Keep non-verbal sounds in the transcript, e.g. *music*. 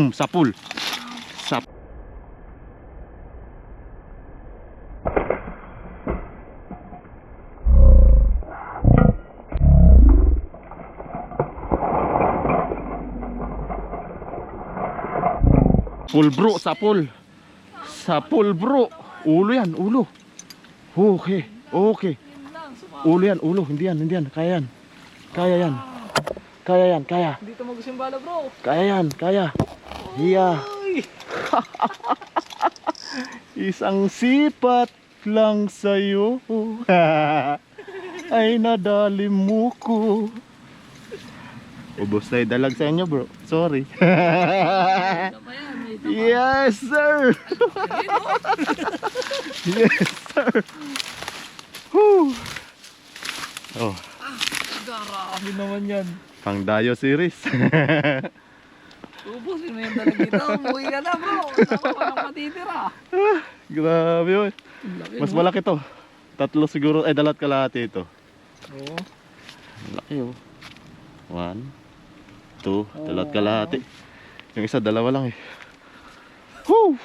Mm, sapul. Sap. Full bro, sapul. Sapul bro. Ulo yan, ulo. Okay, okay. Ulo yan, ulo. Hindi yan, hindi yan. Kaya yan. Kaya yan. Kaya yan, kaya. Dito magsimbala bro. Kaya yan, kaya. Iya. Uy! *laughs* Isang sipat lang sa'yo *laughs* ay nadali mo ko. Ubos na dalag sa inyo bro. Sorry. *laughs* Yes sir. yes sir. Whew. Oh, Grabe naman yan. pang Dayo series. Ubusin mo yung dalag *laughs* dito. Umuwi ka na bro. Tama ka nang matitira. *laughs* Grabe yun. Mas malaki to. Tatlo siguro, ay dalat kalahati ito. Oo. Laki oh. One, two, dalat kalahati. Yung isa, dalawa lang eh. Whew! *laughs*